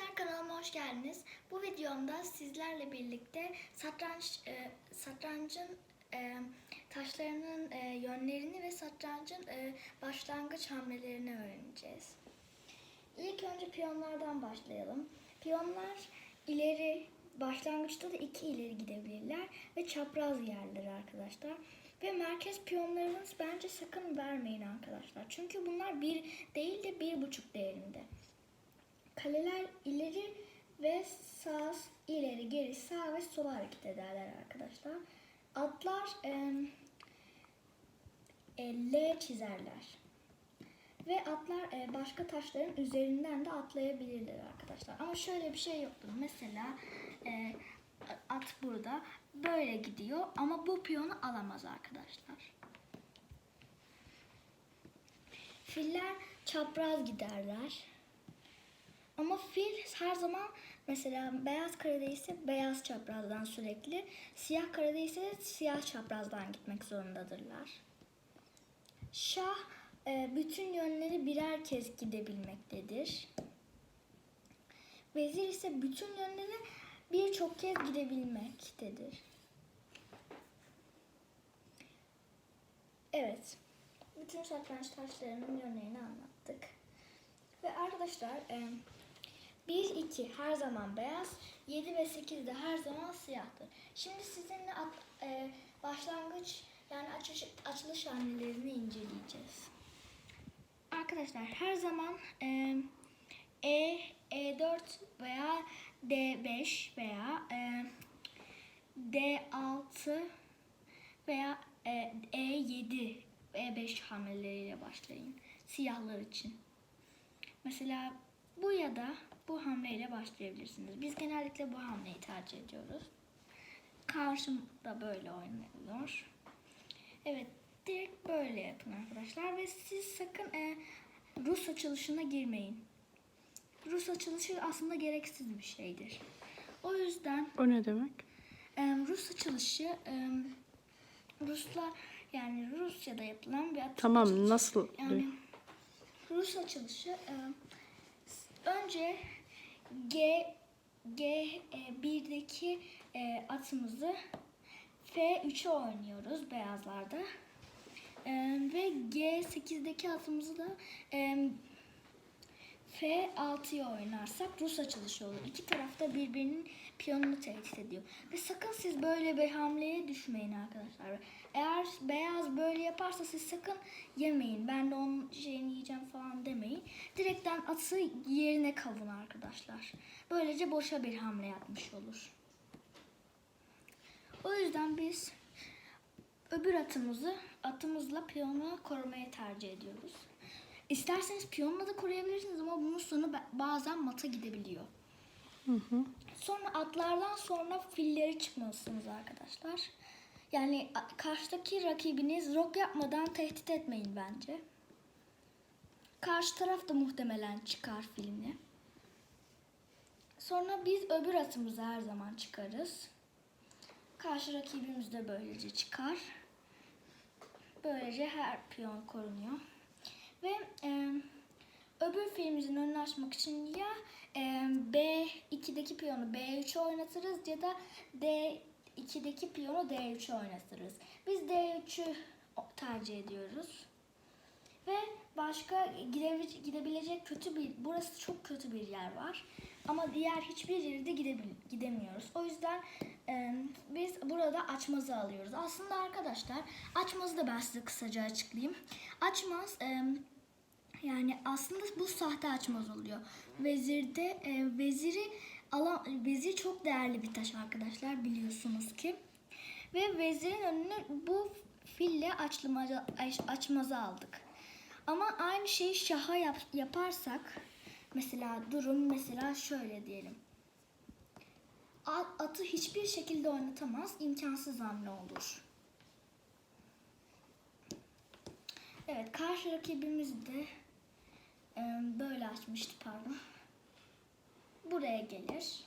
Arkadaşlar kanalıma hoş geldiniz. Bu videomda sizlerle birlikte satranç e, satrancın e, taşlarının e, yönlerini ve satrancın e, başlangıç hamlelerini öğreneceğiz. İlk önce piyonlardan başlayalım. Piyonlar ileri başlangıçta da iki ileri gidebilirler ve çapraz yerler arkadaşlar. Ve merkez piyonlarınız bence sakın vermeyin arkadaşlar. Çünkü bunlar bir değil de bir buçuk değerinde. Kaleler ileri ve sağ, ileri, geri, sağ ve sola hareket ederler arkadaşlar. Atlar e, e, L çizerler. Ve atlar e, başka taşların üzerinden de atlayabilirler arkadaşlar. Ama şöyle bir şey yoktur. Mesela e, at burada böyle gidiyor ama bu piyonu alamaz arkadaşlar. Filler çapraz giderler. Ama fil her zaman mesela beyaz karede ise beyaz çaprazdan sürekli, siyah karede ise siyah çaprazdan gitmek zorundadırlar. Şah e, bütün yönleri birer kez gidebilmektedir. Vezir ise bütün yönleri birçok kez gidebilmektedir. Evet. Bütün satranç taşlarının yönlerini anlattık. Ve arkadaşlar e, 1, 2 her zaman beyaz, 7 ve 8 de her zaman siyahtır. Şimdi sizinle at- e, başlangıç yani açış, açılış hamlelerini inceleyeceğiz. Arkadaşlar her zaman e, E, E4 veya D5 veya e, D6 veya e, E7, E5 hamleleriyle başlayın. Siyahlar için. Mesela bu ya da bu hamleyle başlayabilirsiniz. Biz genellikle bu hamleyi tercih ediyoruz. Karşımda böyle oynanıyor. Evet, direkt böyle yapın arkadaşlar ve siz sakın e, Rus açılışına girmeyin. Rus açılışı aslında gereksiz bir şeydir. O yüzden O ne demek? e, Rus açılışı e, Ruslar yani Rusya'da yapılan bir atış Tamam nasıl? Yani Rus açılışı e, önce G G e, birdeki e, atımızı F3'e oynuyoruz beyazlarda. E, ve G8'deki atımızı da e, F6'ya oynarsak Rus açılışı olur. İki tarafta birbirinin piyonunu tehdit ediyor. Ve sakın siz böyle bir hamleye düşmeyin arkadaşlar. Eğer beyaz böyle yaparsa siz sakın yemeyin. Ben de onun şeyini yiyeceğim Direkten atı yerine kavun arkadaşlar. Böylece boşa bir hamle yapmış olur. O yüzden biz öbür atımızı atımızla piyonu korumaya tercih ediyoruz. İsterseniz piyonla da koruyabilirsiniz ama bunun sonu ba- bazen mata gidebiliyor. Hı hı. Sonra atlardan sonra filleri çıkmalısınız arkadaşlar. Yani karşıdaki rakibiniz rok yapmadan tehdit etmeyin bence. Karşı taraf da muhtemelen çıkar filmi. Sonra biz öbür atımızı her zaman çıkarız. Karşı rakibimiz de böylece çıkar. Böylece her piyon korunuyor. Ve e, öbür filimizin önünü açmak için ya e, B2'deki piyonu B3'e oynatırız ya da D2'deki piyonu D3'e oynatırız. Biz D3'ü tercih ediyoruz. Ve başka gidebilecek, kötü bir, burası çok kötü bir yer var. Ama diğer hiçbir yere de gidemiyoruz. O yüzden e, biz burada açmazı alıyoruz. Aslında arkadaşlar açmazı da ben size kısaca açıklayayım. Açmaz e, yani aslında bu sahte açmaz oluyor. Vezirde e, veziri alan vezir çok değerli bir taş arkadaşlar biliyorsunuz ki. Ve vezirin önünü bu fille açlamaca, aç- açmazı aldık. Ama aynı şeyi şaha yap- yaparsak mesela durum mesela şöyle diyelim. Atı hiçbir şekilde oynatamaz, imkansız hamle olur. Evet, karşı rakibimiz de e, böyle açmıştı pardon. Buraya gelir.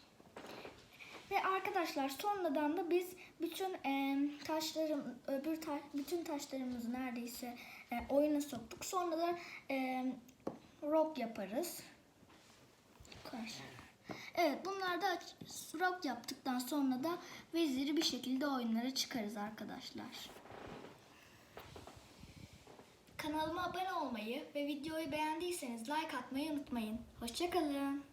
Ve arkadaşlar sonradan da biz bütün e, taşlarım öbür ta, bütün taşlarımızı neredeyse e, oyuna soktuk. Sonra da e, rock yaparız. Evet bunlar da rock yaptıktan sonra da veziri bir şekilde oyunlara çıkarız arkadaşlar. Kanalıma abone olmayı ve videoyu beğendiyseniz like atmayı unutmayın. Hoşçakalın.